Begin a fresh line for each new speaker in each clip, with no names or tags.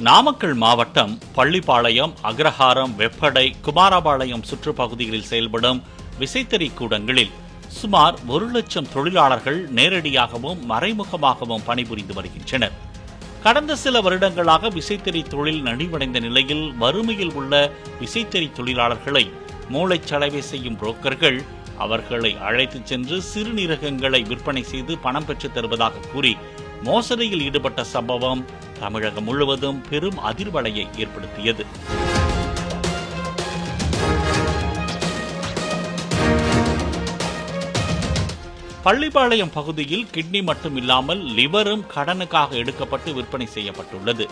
நாமக்கல் மாவட்டம் பள்ளிப்பாளையம் அக்ரஹாரம் வெப்படை குமாரபாளையம் சுற்றுப்பகுதிகளில் செயல்படும் விசைத்தறி கூடங்களில் சுமார் ஒரு லட்சம் தொழிலாளர்கள் நேரடியாகவும் மறைமுகமாகவும் பணிபுரிந்து வருகின்றனர். கடந்த சில வருடங்களாக விசைத்தறி தொழில் நலிவடைந்த நிலையில் வறுமையில் உள்ள விசைத்தறி தொழிலாளர்களை மூளைச்சலவை செய்யும் புரோக்கர்கள் அவர்களை அழைத்துச் சென்று சிறுநீரகங்களை விற்பனை செய்து பணம் பெற்றுத் தருவதாக கூறி மோசடியில் ஈடுபட்ட சம்பவம் தமிழகம் முழுவதும் பெரும் அதிர்வலையை ஏற்படுத்தியது. பள்ளிப்பாளையம் பகுதியில் கிட்னி மட்டும் இல்லாமல் லிவரும் கடனுக்காக எடுக்கப்பட்டு விற்பனை செய்யப்பட்டுள்ளது.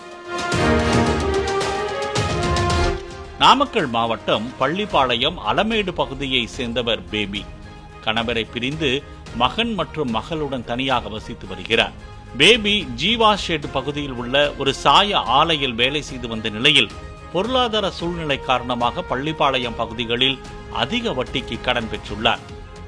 நாமக்கல் மாவட்டம் பள்ளிப்பாளையம் அலமேடு பகுதியை சேர்ந்தவர் பேபி. கணவரை பிரிந்து மகன் மற்றும் மகளுடன் தனியாக வசித்து வருகிறார். பேபி ஜீவா ஷெட் பகுதியில் உள்ள ஒரு சாய ஆலையில் வேலை செய்து வந்த நிலையில் பொருளாதார சூழ்நிலை காரணமாக பள்ளிப்பாளையம் பகுதிகளில் அதிக வட்டிக்கு கடன் பெற்றுள்ளார்.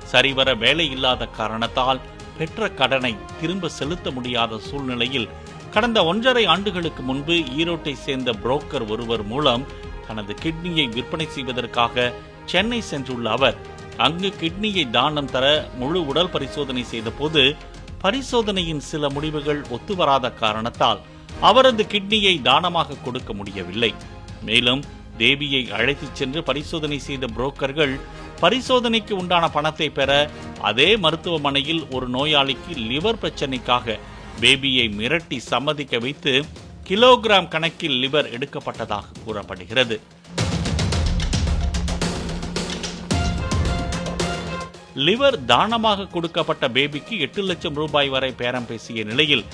சரிவர வேலை இல்லாத காரணத்தால் பெற்ற கடனை திரும்ப செலுத்த முடியாத சூழ்நிலையில் கடந்த ஒன்றரை ஆண்டுகளுக்கு முன்பு ஈரோட்டை சேர்ந்த புரோக்கர் ஒருவர் மூலம் தனது கிட்னியை விற்பனை செய்வதற்காக சென்னை சென்றுள்ள அவர் அங்கு கிட்னியை தானம் தர முழு உடல் பரிசோதனை செய்தபோது பரிசோதனையின் சில முடிவுகள் ஒத்துவராத காரணத்தால் அவரது கிட்னியை தானமாக கொடுக்க முடியவில்லை. மேலும் தேவியை அழைத்துச் சென்று பரிசோதனை செய்த புரோக்கர்கள் பரிசோதனைக்கு உண்டான பணத்தை பெற அதே மருத்துவமனையில் ஒரு நோயாளிக்கு லிவர் பிரச்சனைக்காக பேபியை மிரட்டி சம்மதிக்க வைத்து கிலோகிராம் கணக்கில் லிவர் எடுக்கப்பட்டதாக கூறப்படுகிறது. லிவர் தானமாக கொடுக்கப்பட்ட பேபிக்கு எட்டு லட்சம் ரூபாய் வரை பேரம் பேசிய நிலையில்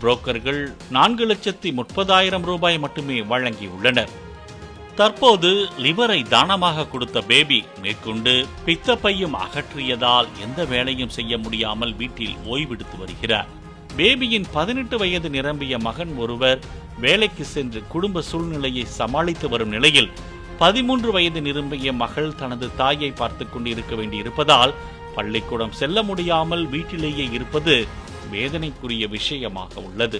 புரோக்கர்கள் நான்கு லட்சத்தி முப்பதாயிரம் ரூபாய் மட்டுமே வழங்கியுள்ளனர். தற்போது லிவரை தானமாக கொடுத்த பேபி மேற்கொண்டு பித்தப்பையும் அகற்றியதால் எந்த வேலையும் செய்ய முடியாமல் வீட்டில் ஓய்வெடுத்து வருகிறார். பேபியின் பதினெட்டு வயது நிரம்பிய மகன் ஒருவர் வேலைக்கு சென்று குடும்ப சூழ்நிலையை சமாளித்து வரும் நிலையில் பதிமூன்று வயது நிரம்பிய மகள் தனது தாயை பார்த்துக் கொண்டிருக்க வேண்டியிருப்பதால் பள்ளிக்கூடம் செல்ல முடியாமல் வீட்டிலேயே இருப்பது வேதனைக்குரிய விஷயமாக உள்ளது.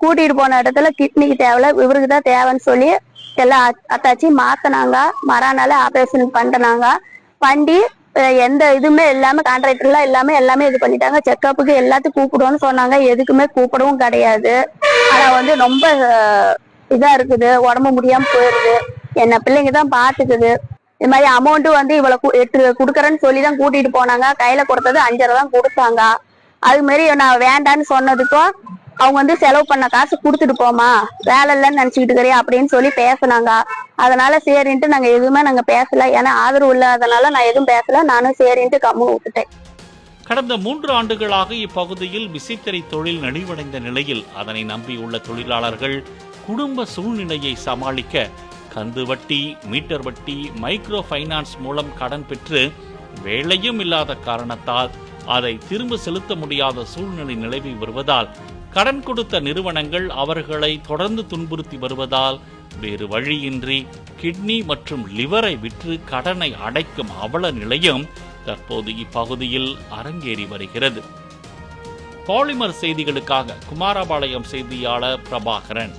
கூட்டிட்டு போன இடத்துல கிட்னிக்கு தேவையில்ல இவருக்கு தான் தேவைன்னு சொல்லி எல்லாம் அத்தாச்சி மாத்தினாங்க. மறானால ஆபரேஷன் பண்ணினாங்க பண்ணி எந்த இதுவுமே இல்லாம கான்ட்ராக்டர்லாம் எல்லாமே எல்லாமே இது பண்ணிட்டாங்க. செக்கப்புக்கு எல்லாத்துக்கும் கூப்பிடுவோம்னு சொன்னாங்க. எதுக்குமே கூப்பிடவும் கிடையாது. ஆனா வந்து ரொம்ப இதா இருக்குது. உடம்பு முடியாம போயிருது. என்ன பிள்ளைங்க தான் பாத்துக்குது இது மாதிரி அமௌண்ட் வந்து இவ்வளவு எட்டு குடுக்கறேன்னு சொல்லி தான் கூட்டிட்டு போனாங்க. கையில கொடுத்தது அஞ்சரை தான் கொடுத்தாங்க. அது மாதிரி நான் வேண்டான்னு சொன்னதுக்கும் அவங்க வந்து செலவு பண்ண காசு கொடுத்துட்டு போமா வேலை இல்லைன்னு நினைச்சுக்கிட்டு இருக்கிறியா அப்படின்னு சொல்லி பேசுனாங்க. அதனால சரின்ட்டு நாங்க எதுவுமே நாங்க பேசல. ஏன்னா ஆதரவு இல்லாதனால நான் எதுவும் பேசல. நானும் சரின்ட்டு கம்மு விட்டுட்டேன்.
கடந்த மூன்று ஆண்டுகளாக இப்பகுதியில் விசைத்தறி தொழில் நலிவடைந்த நிலையில் அதனை நம்பியுள்ள தொழிலாளர்கள் குடும்ப சூழ்நிலையை சமாளிக்க கந்து வட்டி மீட்டர் வட்டி மைக்ரோ ஃபைனான்ஸ் மூலம் கடன் பெற்று வேலையும் இல்லாத காரணத்தால் அதை திரும்ப செலுத்த முடியாத சூழ்நிலை நிலவி வருவதால் கடன் கொடுத்த நிறுவனங்கள் அவர்களை தொடர்ந்து துன்புறுத்தி வருவதால் வேறு வழியின்றி கிட்னி மற்றும் லிவரை விற்று கடனை அடைக்கும் அவல நிலையும் தற்போது இப்பகுதியில் அரங்கேறி வருகிறது. பாலிமர் செய்திகளுக்காக குமாரபாளையம் செய்தியாளர் பிரபாகரன்.